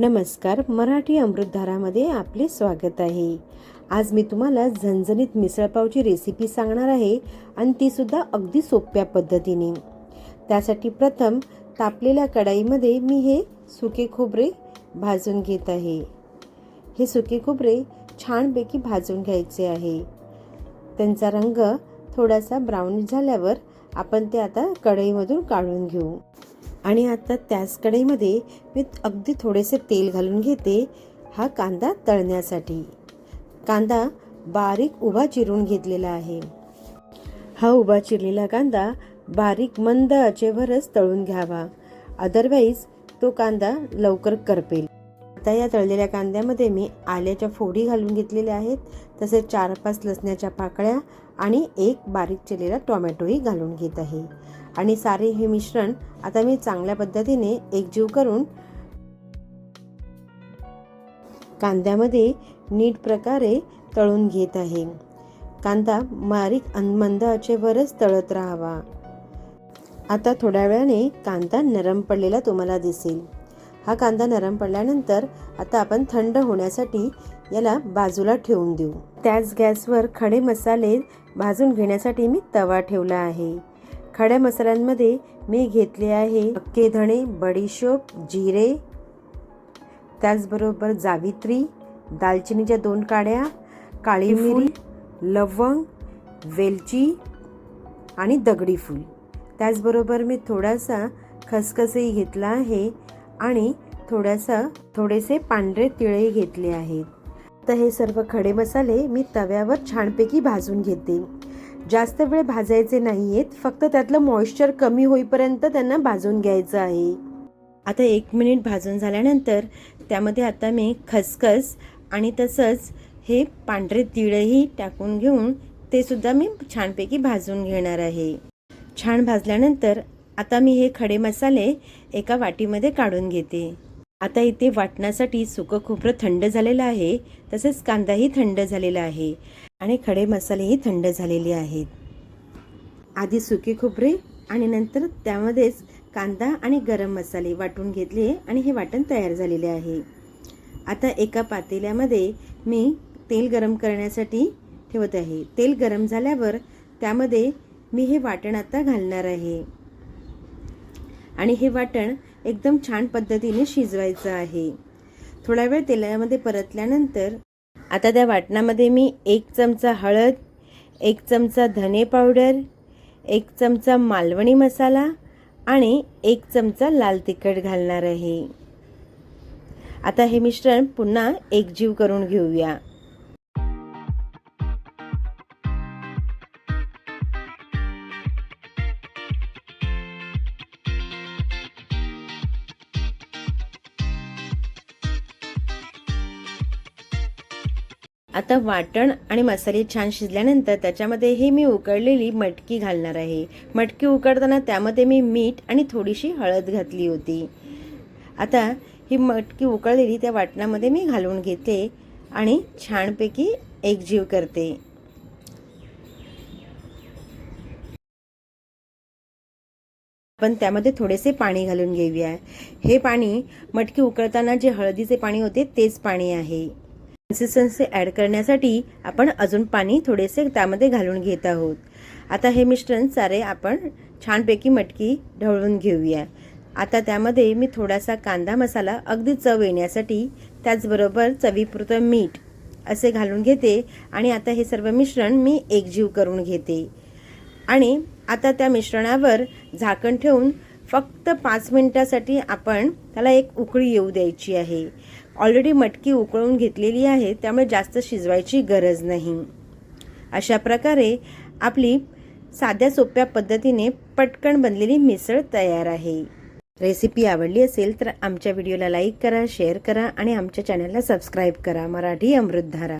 नमस्कार मराठी अमृतधारामध्ये आपले स्वागत आहे. आज मी तुम्हाला झणझणीत मिसळपावची रेसिपी सांगणार आहे आणि तीसुद्धा अगदी सोप्या पद्धतीने. त्यासाठी प्रथम तापलेल्या कढाईमध्ये मी हे सुके खोबरे भाजून घेत आहे. हे सुके खोबरे छानपैकी भाजून घ्यायचे आहे. त्यांचा रंग थोडासा ब्राऊन झाल्यावर आपण ते आता कढईमधून काढून घेऊ. आणि आता त्याच कढईमध्ये मी अगदी थोडेसे तेल घालून घेते हा कांदा तळण्यासाठी. कांदा बारीक उभा चिरून घेतलेला आहे. हा उभा चिरलेला कांदा बारीक मंद आचेवरच तळून घ्यावा. अदरवाईज तो कांदा लवकर करपेल. आता या तळलेल्या कांद्यामध्ये मी आल्याच्या फोडी घालून घेतलेल्या आहेत तसेच चार पाच लसण्याच्या पाकळ्या आणि एक बारीक चिरलेला टोमॅटोही घालून घेत आहे. आणि सारे हे मिश्रण आता मी चांगल्या पद्धतीने एकजीव करून कांद्यामध्ये नीट प्रकारे तळून घेत आहे. कांदा बारीक मंदाचेवरच तळत राहावा. आता थोड्या वेळाने कांदा नरम पडलेला तुम्हाला दिसेल. हा कांदा नरम पडल्यानंतर आता आपण थंड होण्यासाठी याला बाजूला ठेवून देऊ. त्याच गॅसवर खडे मसाले भाजून घेण्यासाठी मी तवा ठेवला आहे. खड्या मसाल्यांमध्ये मी घेतले आहे अक्के धणे बडीशोप जिरे त्याचबरोबर जावित्री दालचिनीच्या दोन काड्या काळी मिरी लवंग वेलची आणि दगडी फूल. त्याचबरोबर मी थोडासा खसखसही घेतला आहे. आणि थोड्यासा थोडेसे पांढरे तिळही घेतले आहेत. तर हे सर्व खडे मसाले मी तव्यावर छानपैकी भाजून घेते. जास्त वेळ भाजायचे नाही आहेत फक्त त्यातलं मॉइश्चर कमी होईपर्यंत त्यांना भाजून घ्यायचं आहे. आता एक मिनिट भाजून झाल्यानंतर त्यामध्ये आता मी खसखस आणि तसंच हे पांढरे तिळही टाकून घेऊन ते सुद्धा मी छानपैकी भाजून घेणार आहे. छान भाजल्यानंतर आता मी हे खडे मसाले एका वाटीमध्ये काढून घेते. आता इथे वाटण्यासाठी सुकं खोबरं थंड झालेलं आहे तसेच कांदाही थंड झालेला आहे आणि खडे मसालेही थंड झालेले आहेत. आधी सुके खोबरे आणि नंतर त्यामध्येच कांदा आणि गरम मसाले वाटून घेतले आणि हे वाटण तयार झालेले आहे. आता एका पातेल्यामध्ये मी तेल गरम करण्यासाठी ठेवत आहे. तेल गरम झाल्यावर त्यामध्ये मी हे वाटण आता घालणार आहे. आणि हे वाटण एकदम छान पद्धतीने शिजवायचं आहे. थोडा वेळ तेलामध्ये परतल्यानंतर आता त्या वाटणामध्ये मी एक चमचा हळद एक चमचा धने पावडर एक चमचा मालवणी मसाला आणि एक चमचा लाल तिखट घालणार आहे. आता हे मिश्रण पुन्हा एकजीव करून घेऊया. आता वाटण आणि मसाले छान शिजल्यानंतर त्याच्यामध्ये हे मी उकळलेली मटकी घालणार आहे. मटकी उकडताना त्यामध्ये मी मीठ आणि थोडीशी हळद घातली होती. आता ही मटकी उकळलेली त्या वाटणामध्ये मी घालून घेते आणि छानपैकी एकजीव करते. आपण त्यामध्ये थोडेसे पाणी घालून घेऊया. हे पाणी मटकी उकळताना जे हळदीचे पाणी होते तेच पाणी आहे. कन्सिस्टन्सी ॲड करण्यासाठी आपण अजून पाणी थोडेसे त्यामध्ये घालून घेत आहोत. आता हे मिश्रण सारे आपण छानपैकी मटकी ढवळून घेऊया. आता त्यामध्ये मी थोडासा कांदा मसाला अगदी चव येण्यासाठी त्याचबरोबर चवीपुरतं मीठ असे घालून घेते आणि आता हे सर्व मिश्रण मी एकजीव करून घेते. आणि आता त्या मिश्रणावर झाकण ठेवून फक्त पाच मिनटासाठी आपण त्याला एक उकळी येऊ द्यायची आहे. ऑलरेडी मटकी उकळून घेतलेली आहे त्यामुळे जास्त शिजवायची गरज नाही. अशा प्रकारे आपली साध्या सोप्या पद्धतीने पटकन बनलेली मिसळ तयार आहे. रेसिपी आवडली असेल तर आमच्या व्हिडिओला लाईक करा शेअर करा आणि आमच्या चॅनलला सबस्क्राईब करा. मराठी अमृतधारा.